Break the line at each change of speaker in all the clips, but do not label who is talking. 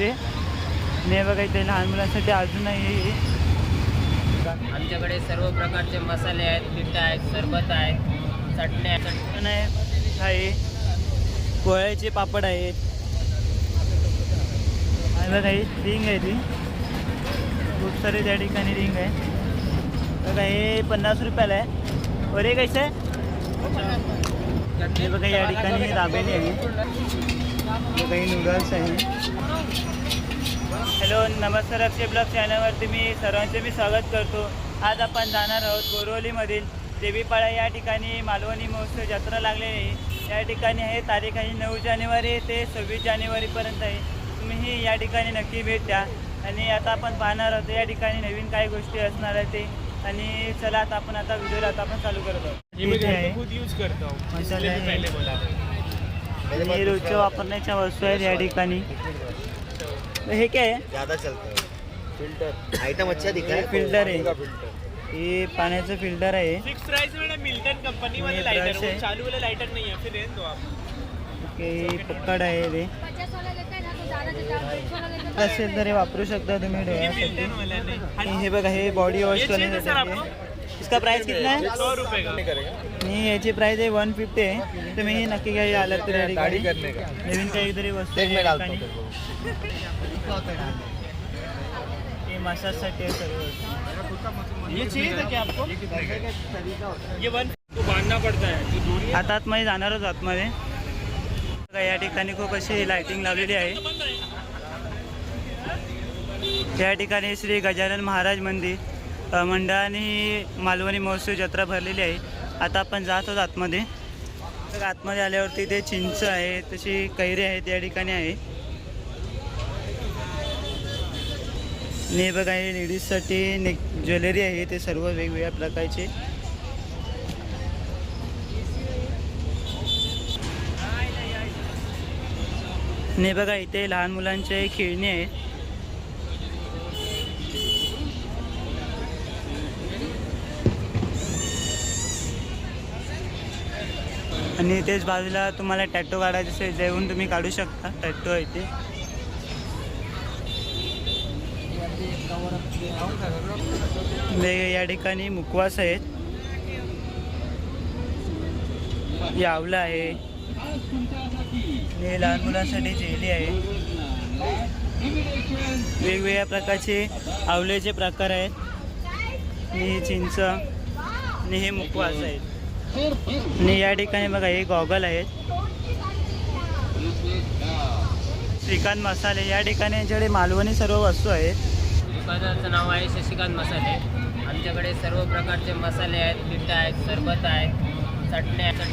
इथे आणि हे बघा इथे लहान मुलांसाठी अजूनही.
आमच्याकडे सर्व प्रकारचे मसाले आहेत पिठं आहेत सरबत आहेत चटण्या
चटणी आहे आहे. पोळ्याचे पापड आहेत. आणि बघा ही रिंग आहे ती. खूप सारे त्या ठिकाणी रिंग आहे. बघा हे पन्नास रुपयाला आहे. और हे कैसे? आहे बघा या ठिकाणी दाबेली आहे. बघा ही नूडल्स आहे. हॅलो नमस्कार अक्षय ब्लॉग चॅनलवरती मी सर्वांचे मी स्वागत करतो. आज आपण जाणार आहोत बोरवलीमधील देवीपाडा या ठिकाणी मालवणी महोत्सव जत्रा लागलेली आहे. या ठिकाणी आहे तारीख आहे नऊ जानेवारी ते सव्वीस जानेवारीपर्यंत आहे. तुम्हीही या ठिकाणी नक्की भेट द्या. आणि आता आपण पाहणार आहोत या ठिकाणी नवीन काही गोष्टी असणार आहे ते. आणि चला आता आपण आता व्हिडिओला आता आपण चालू करत आहोत.
यूज करता.
मसाले रोजच्या वापरण्याच्या वस्तू आहेत या ठिकाणी. तर हे काय आहे?
ज्यादा चलता है। फिल्टर आइटम अच्छा दिखा है
ये filter है।
का फिल्टर
हे पाण्याचं फिल्टर आहे.
फिक्स प्राइस में ना मिल्टन कंपनी
ये
वाले लाइटर
है।
वो चालू वाला लाइटर नहीं है फिर रहने दो आप।
हे पक्कड आहे ते
पचास वाला लेते हैं ना तो ज़्यादा देता है बीस वाला लेते हैं
असेल तर हे वापरू शकता तुम्ही
ये
डोळ्यासाठी.
मिल्टन वाला नहीं.
आणि हे बघा हे बॉडी वॉश
ये
करण्यासाठी
आपको?
आहे. इसका प्राइस कितना है?
सौ रुपए का।
आणि याची प्राइस आहे वन फिफ्टी आहे. तुम्ही हे नक्की काही आलात तर या ठिकाणी
करने का?
नवीन काहीतरी वस्तू आहे या
डालता हूँ
ठिकाणी
तेरे को
हे मसाजसाठी आहे सर्व वस्तू.
ये चाहिए था क्या आपको.
तरीका होता है
ये वन को बांधना पड़ता है जो दूरी
आता आतमध्ये जाणार आहोत आतमध्ये. बघा, या ठिकाणी खूप अशी लाइटिंग लावलेली आहे. या ठिकाणी श्री गजानन महाराज मंदिर मंडळाने मालवणी महोत्सव जत्रा भरलेली आहे. आता आपण जात आहोत आतमध्ये. तर आतमध्ये आल्यावरती ते चिंच आहे तशी कैरी आहेत या ठिकाणी आहे. आणि बघा हे लेडीजसाठी ने ज्वेलरी आहे ते सर्व वेगवेगळ्या प्रकारचे. आणि बघा इथे लहान मुलांचे खेळणी आहेत. आणि तेच बाजूला तुम्हाला टॅटो काढायचं असेल जेवून तुम्ही काढू शकता टॅटो आहे ते. वेगळे या ठिकाणी मुखवास आहेत. यावला आहे. हे लहान मुलांसाठी जेली आहे. वेगवेगळ्या प्रकारचे आवल्याचे प्रकार आहेत. आणि हे चिंच आणि हे मुखवास आहेत. आणि या ठिकाणी बघा हे गॉगल आहेत. श्रीकांत मसाले या ठिकाणी यांच्याकडे मालवणी सर्व वस्तू आहेत.
दुकानाचं नाव आहे शशिकांत मसाले. आमच्याकडे सर्व प्रकारचे मसाले आहेत पिठं आहेत सरबत आहेत चटण्या आहेत.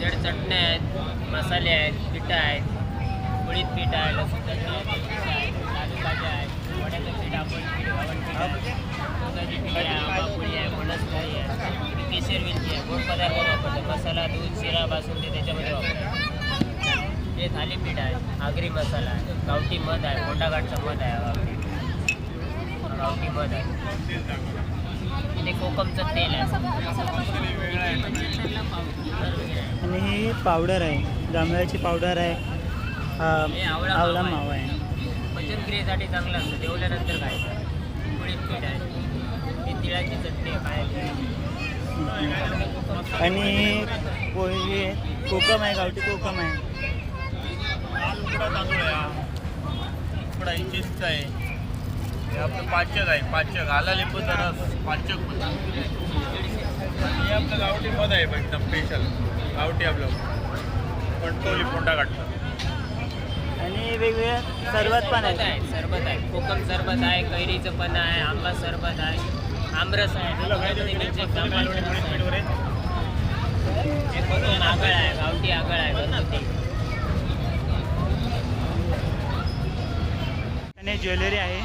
जड चटण्या आहेत मसाले आहेत पिठं आहेत उडीद पीठ आहे लसूण चटणी आहे मिरची आहे काजू भाज्या आहे वड्याचं पीठ आपण पीठ आहे दुधाची आहे आंबापोळी आहे फणसपोळी आहे केशर वेलची आहे. गोड पदार्थ वापरतो. मसाला दूध शिरा बासुंदी त्याच्यामध्ये वापरतो. हे थालीपीठ आहे आगरी मसाला आहे गावठी मध आहे कोंडाघाटचं मध आहे गावठी. गावठी मध आहे. ते कोकमचं तेल आहे.
आणि ही पावडर आहे जांभळाची पावडर आहे
आवळा मावा
आहे.
पचनक्रियेसाठी चांगलं असतं जेवल्यानंतर खायचं. उडीद पीठ आहे. ही तिळाची चटणी आहे खायची
आणि पोळी हे कोकम आहे गावठी कोकम आहे.
उकडा तांदूळ आहे हा. उकडा ही चिंच आहे हे आपलं पाचक आहे पाचक आला लिंबूचा रस पाचक म्हणतात आणि हे आपलं गावठी मध आहे. बघ एकदम स्पेशल गावठी आपलं कंटोली फोंडा काढतात
आणि वेगवेगळ्या सर्वात पण
सरबत
आहे?
सरबत आहे कोकम सरबत आहे कैरीचं पण आहे आंबा सरबत आहे आमरस आहे हे आगळ आहे गावठी आगळ आहे घरगुती
ज्वेलरी आहे.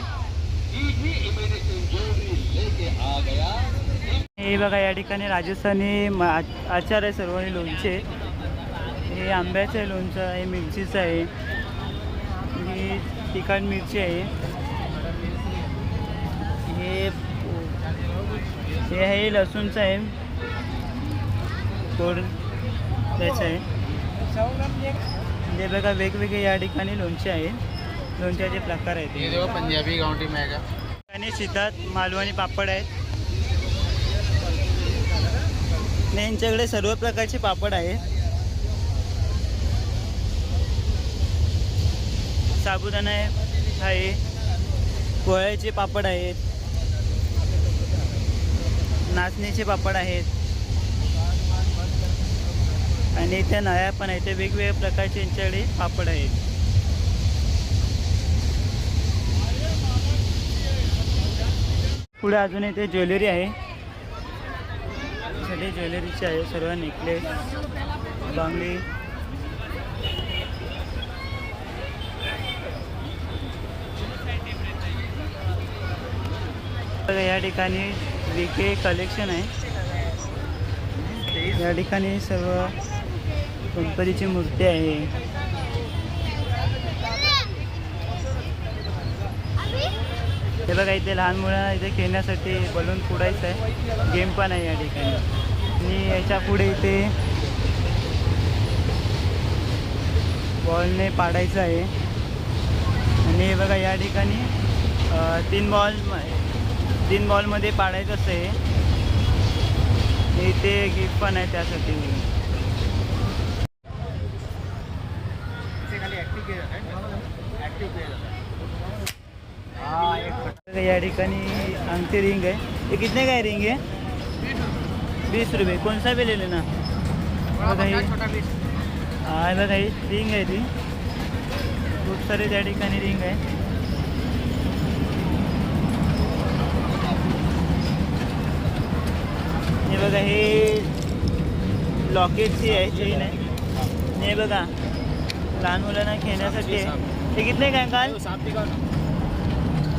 हे बघा या ठिकाणी राजस्थानी म- आचार आहे सर्व हे लोणचे. हे आंब्याचं आहे लोणचं हे मिरचीचं आहे. ही तिखट मिरची आहे. हे हे आहे लसूणचं आहे. तोड त्याचं आहे. हे बघा वेगवेगळे या ठिकाणी लोणचे आहे. लोणच्याचे प्रकार आहेत.
ये देखो पंजाबी गाउंटी मैगा.
आणि सिद्धार्थ मालवणी पापड आहेत. यांच्याकडे सर्व प्रकारचे पापड आहेत. साबुदाणा आहे पोळ्याचे पापड आहेत. नाचणीचे पापड आहेत. आणि त्या नळ्या पण आहेत. ते वेगवेगळ्या प्रकारचे यांच्याकडे पापड आहेत. पुढे अजून इथे ज्वेलरी आहे. सगळे ज्वेलरीचे आहे सर्व नेकलेस बांगडी या ठिकाणी विके कलेक्शन आहे. या ठिकाणी सर्व गणपतीची मूर्ती आहे. हे बघा इथे लहान मुलांना इथे खेळण्यासाठी बलून फुडायचं आहे. गेम पण आहे या ठिकाणी. आणि याच्यापुढे इथे बॉलने पाडायचं आहे. आणि हे बघा या ठिकाणी तीन बॉल तीन बॉलमध्ये पाडायचं असतं हे आणि इथे गिफ्ट पण आहे त्यासाठी. बघा, या ठिकाणी अंगठी रिंग आहे ये कितने का है रिंग है बीस रुपये कौन सा भी ले लेना। ही हा बघा ही रिंग आहे ती खूप सारे त्या ठिकाणी रिंग आहे हे। बघा हे लॉकेटची आहे चेन आहे आणि हे बघा। लहान मुलांना खेळण्यासाठी आहे। हे कितने काय काल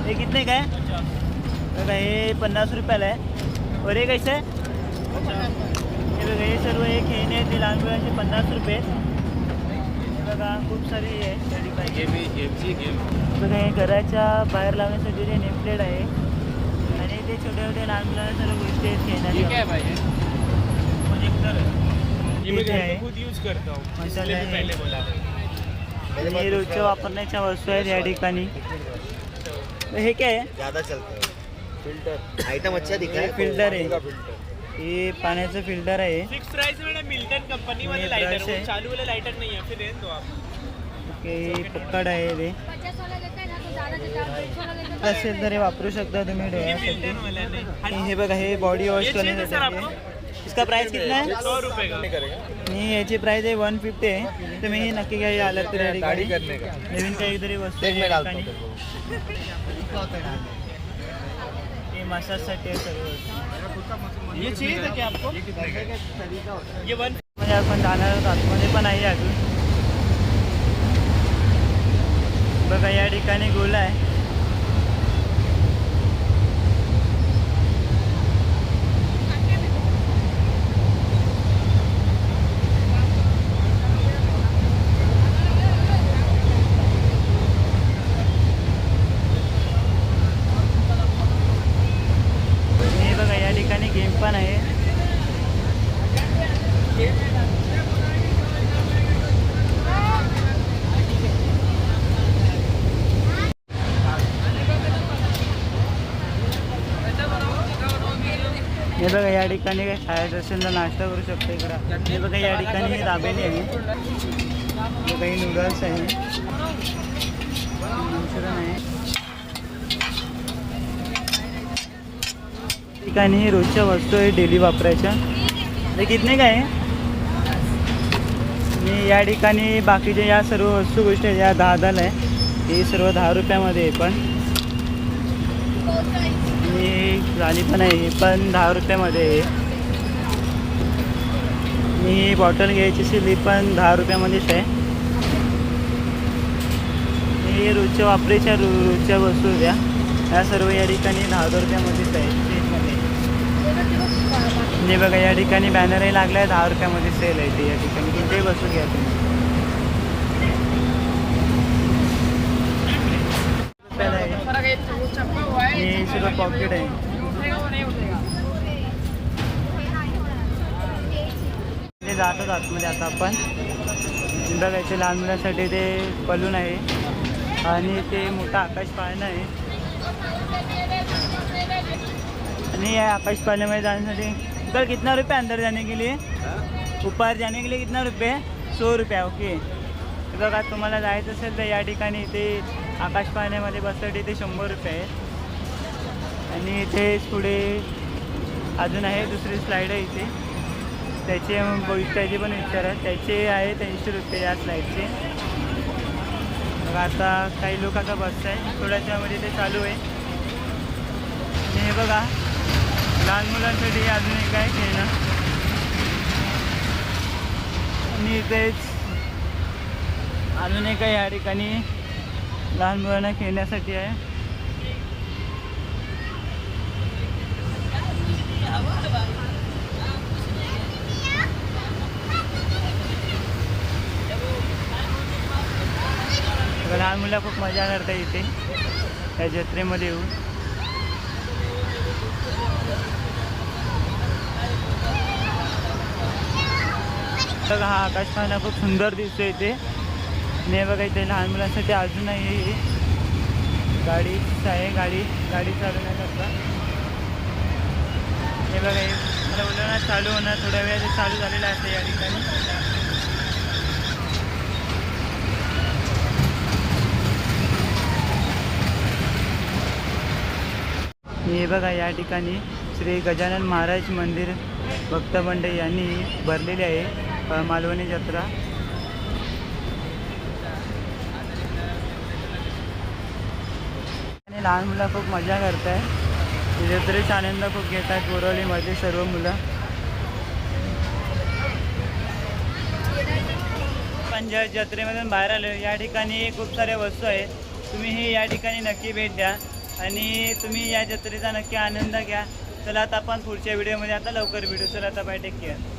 हे कितने काय बघा हे पन्नास रुपयाला आहे और हे? कैसे आहे हे बघा हे सर्व हे खेळणे ते लहान मुलांचे पन्नास रुपये। हे बघा खूप सारे हे। आहे बघा हे घराच्या बाहेर लावण्यासाठी जे नेमप्लेट आहे. आणि ते छोट्या छोट्या लहान मुलांना सर्व गोष्टी आहेत खेळण्याच्या.
हूँ
मसाला है। हे रोजच्या वापरण्याच्या वस्तू आहेत या ठिकाणी. हे काय
ज्यादा चलता. है फिल्टर आइटम अच्छा दिखा है.
फिल्टर है। हे पाण्याचं फिल्टर आहे.
फिक्स प्राइस में मिल्टन कंपनी
वाले वो
चालू वाले लाइटर नहीं है फिर रहने दो आप.
पक्कड आहे ते.
पचास वाला लेते हैं ना तो ज़्यादा से ज़्यादा बीस वाला लेते
असेल तर हे वापरू शकता तुम्ही डोळ्यासाठी.
वाला नहीं.
आणि हे बघा हे बॉडी वॉश
ये चाहिए था सर
करण्यासाठी
आपको?
इसका प्राइस कितना है?
सौ रुपए का।
आणि याची प्राइस आहे वन फिफ्टी आहे तुम्ही नक्की काही आलात तर
करने का।
नवीन काहीतरी वस्तू
देख
आहे
मैं
या
डालता
ठिकाणी
हूँ।
हे मसाजसाठी आहे सर्व
ये चाहिए था क्या आपको?
करने का तरीका होता है
ये वन
म्हणजे आपण जाणार आहोत आतमध्ये पण आहे अजून बघा या ठिकाणी गोला आहे हे बघा या ठिकाणी गेम पण आहे हे बघा या ठिकाणी काय खायचं असेल तर नाश्ता करू शकतो इकडं. हे बघा या ठिकाणी दाबेली आहे. हे काही नूडल्स आहे. मंचुरियन आहे. ठिकाणी रोजच्या वस्तू आहे डेली वापरायच्या. ते कितने काय आहे? आणि या ठिकाणी बाकीच्या या सर्व वस्तू गोष्टी आहेत या दहा दहा आहे. हे सर्व दहा रुपयामध्ये आहे पण. मी झाली पण आहे ही पण दहा रुपयामध्ये आहे. ही बॉटल घ्यायची शिली पण दहा रुपयामध्येच आहे. हे रोजच्या वापरीच्या रो रोजच्या वस्तू द्या ह्या सर्व या ठिकाणी दहा रुपयामध्येच आहे सेलमध्ये बघा या ठिकाणी बॅनरही लागला आहे दहा रुपयामध्ये सेल आहे ते या ठिकाणी. कोणत्याही वस्तू घ्या तुम्ही रुपयाला आहे. रुपये पॉकेट आहे. हे जातच आतमध्ये आता आपण. हे बघा इथे लहान मुलांसाठी ते बलून आहे. आणि ते मोठा आकाश पाळणं आहे. आणि या आकाश पाळण्यामध्ये जाण्यासाठी कल कितना रुपये अंदर जाने के लिए? उपार जाने के लिए कितना रुपये? सौ रुपये ओके बघा तुम्हाला जायचं असेल तर या ठिकाणी ते आकाश पाळण्यामध्ये बससाठी ते शंभर रुपये आहे. आणि इथे पुढे अजून आहे दुसरी स्लाईड आहे इथे. त्याचे त्याचे पण विचार आहे त्याचे आहे त्यांचे रुपये या स्लाईडचे मग आता काही लोक आता बसत आहे थोड्याच्यामध्ये ते चालू आहे. आणि हे बघा लहान मुलांसाठी अजून एक आहे खेळणं. आणि इथेच अजून एक आहे या ठिकाणी लहान मुलांना खेळण्यासाठी आहे. लहान मुलं खूप मजा करतात इथे. या जत्रेमध्ये येऊन. बघा हा आकाश पाहणं खूप सुंदर दिसतो इथे. ने बघा इथे लहान मुलांसाठी अजूनही गाडी आहे गाडी गाडी चालवण्याकरता. हे बघा हे मला बोललं ना चालू होणार थोड्या वेळात चालू झालेलं आहे या ठिकाणी. हे बघा या ठिकाणी श्री गजानन महाराज मंदिर भक्तमंडळ यांनी भरलेली आहे मालवणी जत्रा. आणि लहान मुलं खूप मजा करत आहे जत्रेचा आनंद खूप घेत आहेत बोरवलीमध्ये सर्व मुलं. पण ज्या जत्रेमधून बाहेर आलो. या ठिकाणी खूप साऱ्या वस्तू आहेत. तुम्ही ही या ठिकाणी नक्की भेट द्या. आणि तुम्ही या जत्रेचा नक्की आनंद घ्या. चला आता आपण पुढच्या व्हिडिओमध्ये आता लवकर भेटू. चला आता बाय टेक केअर